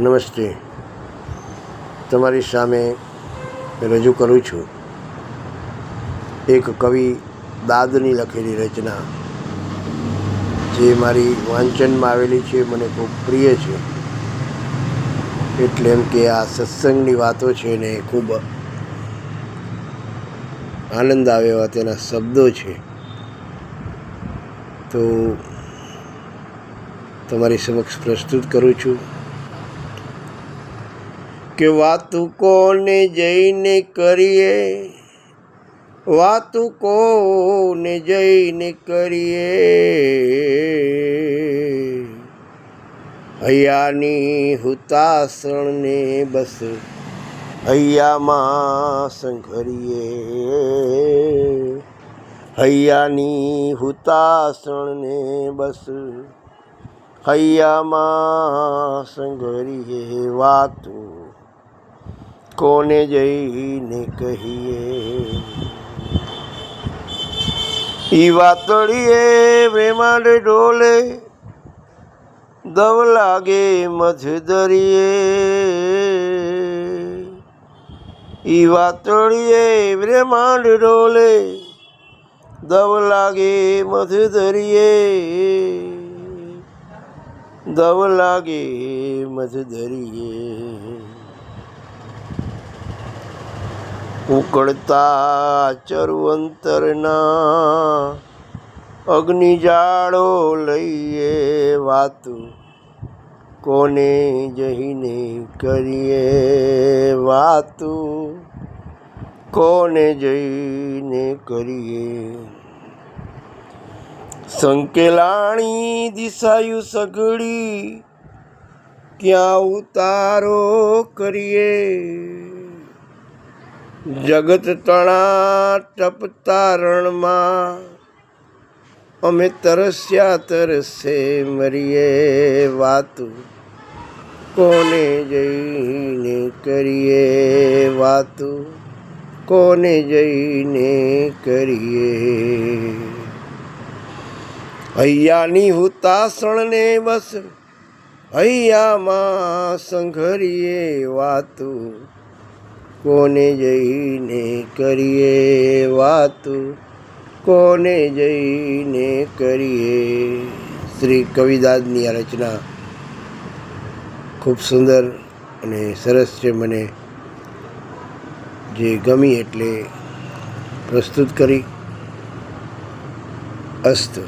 નમસ્તે. તમારી સામે રજૂ કરું છું. એક કવિ દાદની લખેલી રચના. જે મારી વાંચનમાં આવેલી છે, મને ખૂબ પ્રિય છે. એટલે એમ કે આ સત્સંગની વાતો છે ને ખૂબ આનંદ આવે એવા તેના શબ્દો છે. તો તમારી સમક્ષ પ્રસ્તુત કરું છું. કે વાતું કોને જઈને કરીએ? વાતું કોને જઈને કરીએ? હૈયાની હુતાસણને બસ હૈયામાં સંઘરીએ. હૈયાની હુતાસણને બસ હૈયામાં સંઘરીએ. વાતું કોને જઈને કહીએ? ઈ વાતળીએ વેમાંડ ઢોલે દવ લાગે મધદરીએ ઈ વાતળીએ બ્રહ્માંડ ઢોલે દવ લાગે મધદરીએ દવ લાગે મધદરીએ ઉકળતા ચરવંતરના અગ્નિજાળો લઈએ વાતું. કોને જઈને કરીએ વાતું? કોને જઈને કરીએ? સંકેલાણી દિશાયું સઘળી ક્યાં ઉતારો કરીએ? જગત તણા ટપતા અમે તરસ્યા તરસે મરીએ વાતું. કોને જઈને કરીએ વાતું? કોને જઈને કરીએ? હૈયાની હુતાસણને બસ હૈયામાં સંઘરીએ વાતું. કોને જઈને કરીએ વાતું? કોને જઈને કરીએ? શ્રી કવિદાદની આ રચના ખૂબ સુંદર અને સરસ છે. મને જે ગમી એટલે પ્રસ્તુત કરી. અસ્તુ.